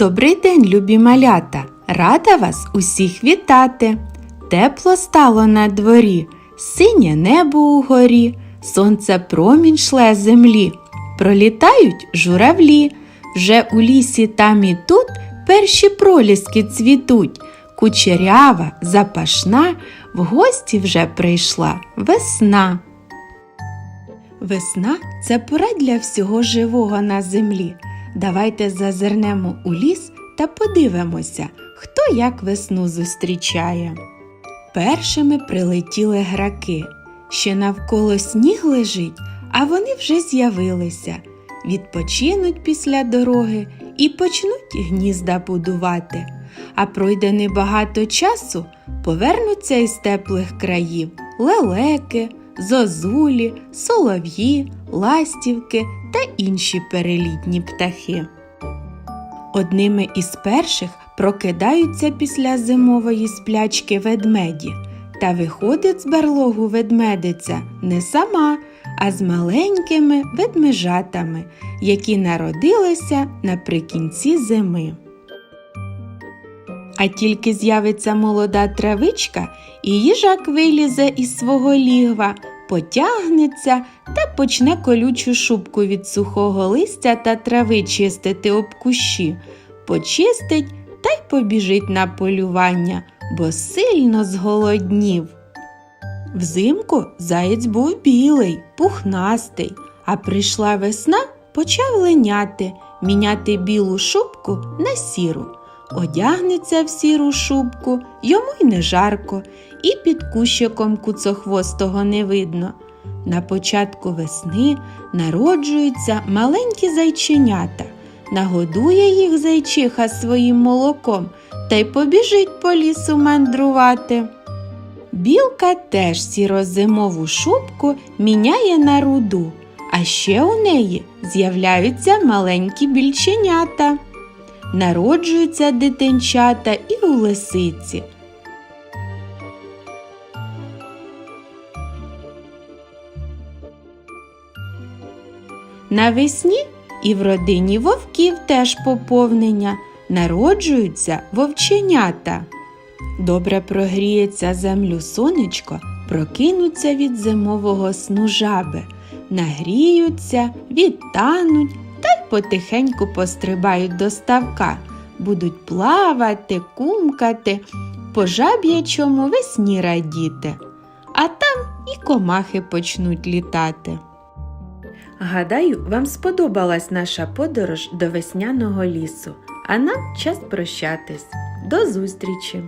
Добрий день, любі малята! Рада вас усіх вітати. Тепло стало на дворі, синє небо угорі, сонце промінь шле землі. Пролітають журавлі. Вже у лісі там і тут перші проліски цвітуть. Кучерява, запашна, в гості вже прийшла весна. Весна це пора для всього живого на землі. Давайте зазирнемо у ліс та подивимося, хто як весну зустрічає. Першими прилетіли граки. Ще навколо сніг лежить, а вони вже з'явилися. Відпочинуть після дороги і почнуть гнізда будувати. А пройде небагато часу, повернуться із теплих країв лелеки, зозулі, солов'ї, ластівки та інші перелітні птахи. Одними із перших прокидаються після зимової сплячки ведмеді, та виходить з барлогу ведмедиця не сама, а з маленькими ведмежатами, які народилися наприкінці зими. А тільки з'явиться молода травичка, і їжак вилізе із свого лігва, потягнеться та почне колючу шубку від сухого листя та трави чистити об кущі, почистить та й побіжить на полювання, бо сильно зголоднів. Взимку заєць був білий, пухнастий, а прийшла весна, почав линяти, міняти білу шубку на сіру. Одягнеться в сіру шубку, йому й не жарко, і під кущиком куцохвостого не видно. На початку весни народжуються маленькі зайченята, нагодує їх зайчиха своїм молоком та й побіжить по лісу мандрувати. Білка теж сірозимову шубку міняє на руду, а ще у неї з'являються маленькі більченята. Народжуються дитинчата і у лисиці. Навесні і в родині вовків теж поповнення народжуються вовченята. Добре прогріється землю сонечко, прокинуться від зимового сну жаби, нагріються, відтануть потихеньку пострибають до ставка, будуть плавати, кумкати, по жаб'ячому весні радіти, а там і комахи почнуть літати. Гадаю, вам сподобалась наша подорож до весняного лісу, а нам час прощатись. До зустрічі!